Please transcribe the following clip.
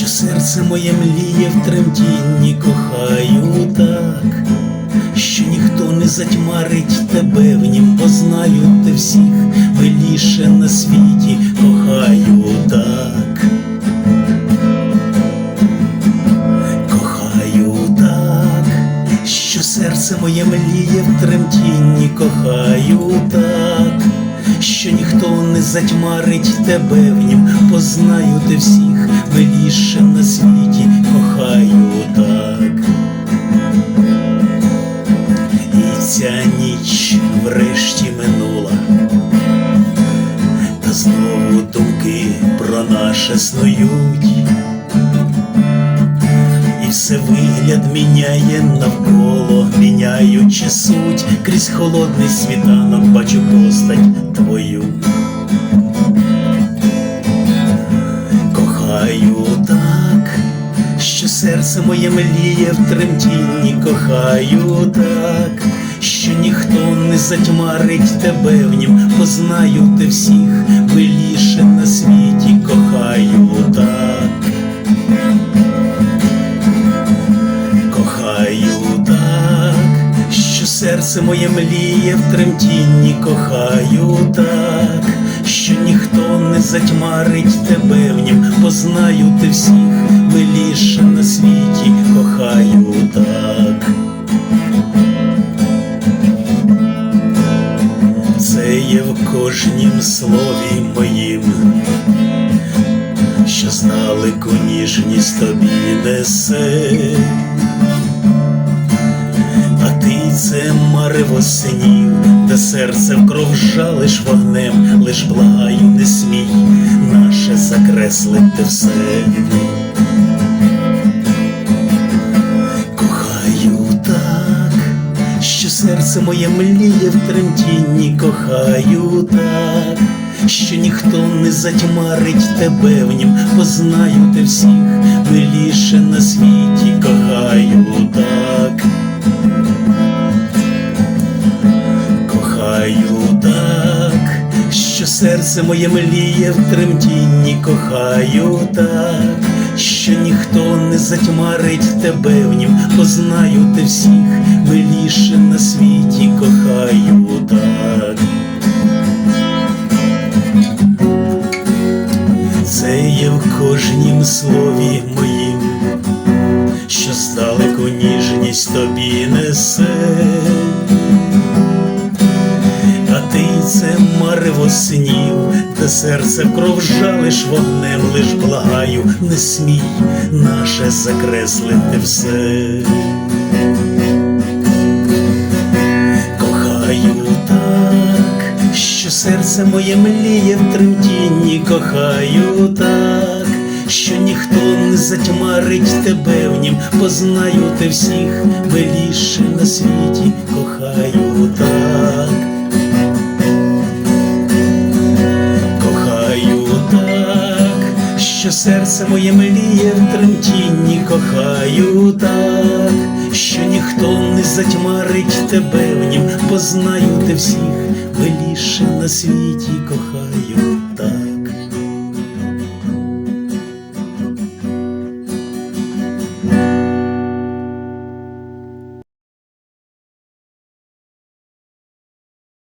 що серце моє мліє в тремтінні, кохаю так, що ніхто не затьмарить тебе в нім, познаю ти всіх миліше на світі, кохаю так. Кохаю так, що серце моє мліє в тремтінні, кохаю так, що ніхто не затьмарить тебе в нім, познаю ти всіх миліше врешті минула, та знову думки про наше снують. І все вигляд міняє навколо, міняючи суть, крізь холодний світанок бачу постать твою. Кохаю так, що серце моє мліє в тремтінні, кохаю так, що ніхто не затьмарить тебе в нім, познаю ти всіх. Миліше на світі, кохаю так. Кохаю так, що серце моє мліє в тремтінні, кохаю так, що ніхто не затьмарить тебе в нім, познаю ти всіх є в кожнім слові моїм що здалеку ніжність тобі несе, а ти це марево снів, де серце в кров жалиш вогнем, лиш благаю, не смій наше закреслити все. Серце моє мліє в тремтінні, кохаю так, що ніхто не затьмарить тебе в нім, познаю ти всіх миліше на світі, кохаю так. Кохаю так, що серце моє мліє в тремтінні, кохаю так, що ніхто не затьмарить тебе в нім, познаю ти всіх миліше на світі, кохаю так. Це марево снів, де серце кров жалиш вогнем, лиш благаю, не смій наше закреслити все. Кохаю так, що серце моє мліє в тремтінні, кохаю так, що ніхто не затьмарить тебе в нім, познаю ти всіх миліше на світі, кохаю так. Серце моє мліє в тремтінні, кохаю так, що ніхто не затьмарить тебе в нім, познаю ти всіх миліше на світі, кохаю